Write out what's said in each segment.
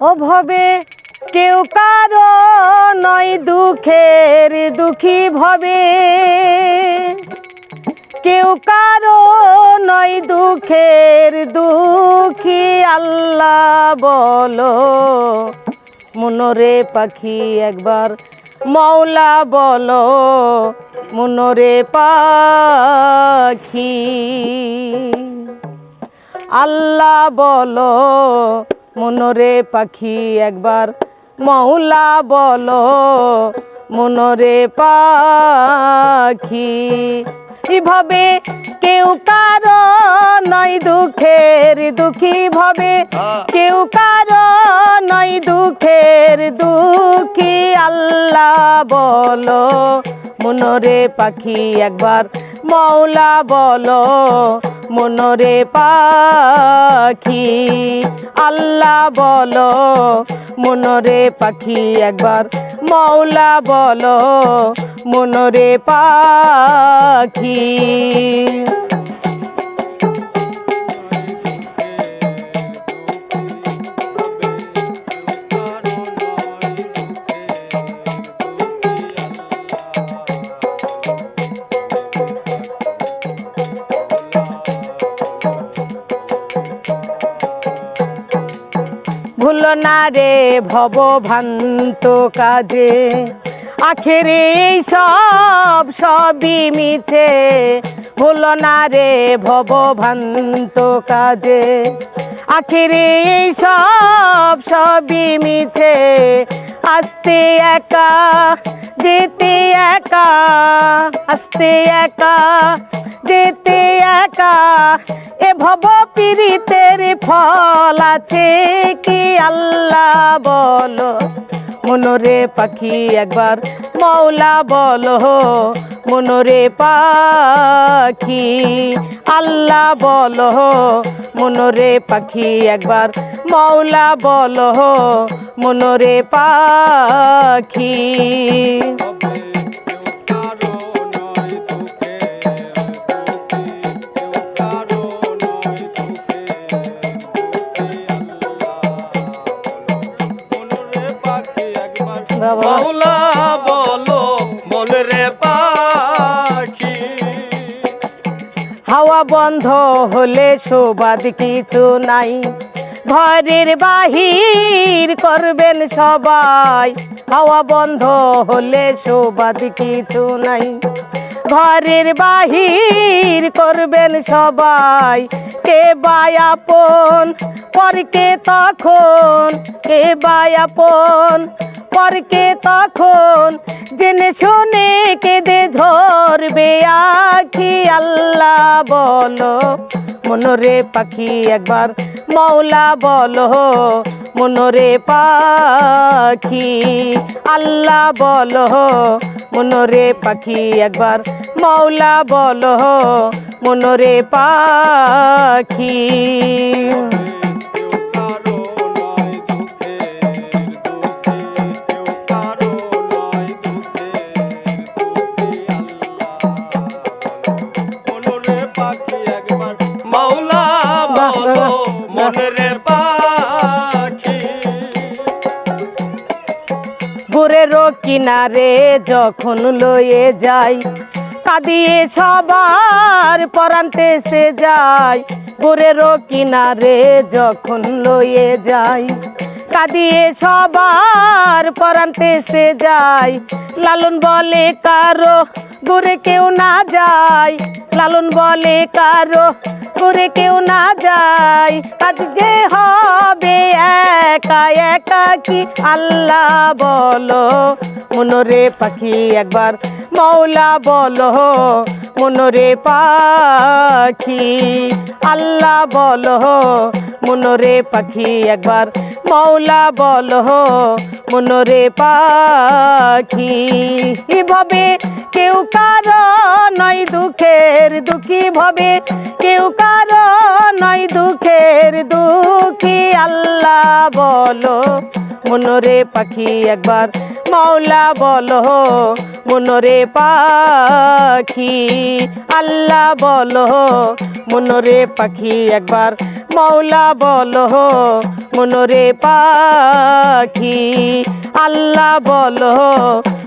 ও ভবে কেউ কারও নয় দুঃখের দুঃখী ভবে। কেউ কারও নয় দুঃখের দুঃখী আল্লাহ বলো। মনরে পাখি একবার মৌলা বলো। মনরে পাখি আল্লাহ বলো। মনরে পাখি একবার মৌলা বলো, মনরে পাখি। এভাবে কেউ কারও নয় দুঃখের দুঃখী ভাবে। কেউ কারও নয় দুঃখের দুঃখী, আল্লাহ বলো, মনরে পাখি একবার মৌলা বল মনরে পাখি। আল্লাহ বল মনরে পাখি একবার। মৌলা বল মনরে পাখি। ভুলো না রে ভব ভান্ত কাজে। আখেরে এই সব সবই মিছে। ভুলো না রে ভব ভান্ত কাজে। আখেরে এই সব সবই মিছে। আস্তে একা, যেতে একা, আস্তে একা, যেতে একা। এ ভব পীড়িতের ফল আছে কি আল্লাহ বলো? মনরে পাখি একবার মৌলা বলো মনরে পাখি। আল্লাহ বল মনরে পাখি একবার। মৌলা বল মনরে পাখি। হাওয়া বন্ধ হলে শোবাদ কিছু নাই। ঘরের বাহির করবেন সবাই। হাওয়া বন্ধ হলে শোবাদ কিছু নাই। ঘরের বাহির করবেন সবাই। কে বায়াপন পরকে তখন কে বায়াপন পরকে তখন জেনে শুনে কেঁদে ঝরবে আখি, আল্লাহ বলো। মনরে পাখি একবার মৌলা বলো। মনরে পাখি, আল্লাহ বলো। মনরে পাখি একবার মৌলা বলো। মনরে পাখি। মনরে কিনারে যখন লয়ে যাই, কাঁদিয়ে সবার পরান্তে সে যায়। গুরেরও কিনারে যখন লয়ে যাই। কাঁদিয়ে সবার পরান্তে সে যায়। লালন বলে কারও গুরে কেউ না যায়। লালন বলে কারও গুরে কেউ না যায়। আজকে হবে একা একা কি আল্লাহ বলো? মনরে পাখি একবার মৌলা বলো। মনরে পাখি আল্লাহ বলো। মনরে পাখি একবার মৌলা বলো মনরে পাখি। এভাবে কেউ কারও নয় দুঃখের দুঃখী ভবে। কেউ কারও নয় দুঃখের দুঃখী, আল্লাহ বলো মনরে পাখি। একবার মৌলা বলো মনরে পাখি। আল্লাহ বলো মনরে পাখি। একবার মৌলা বলো মনোরে পাখি। আল্লাহ বলো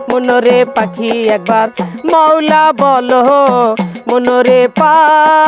মনোরে পাখি একবার। মৌলা বলো মনোরে পাখি।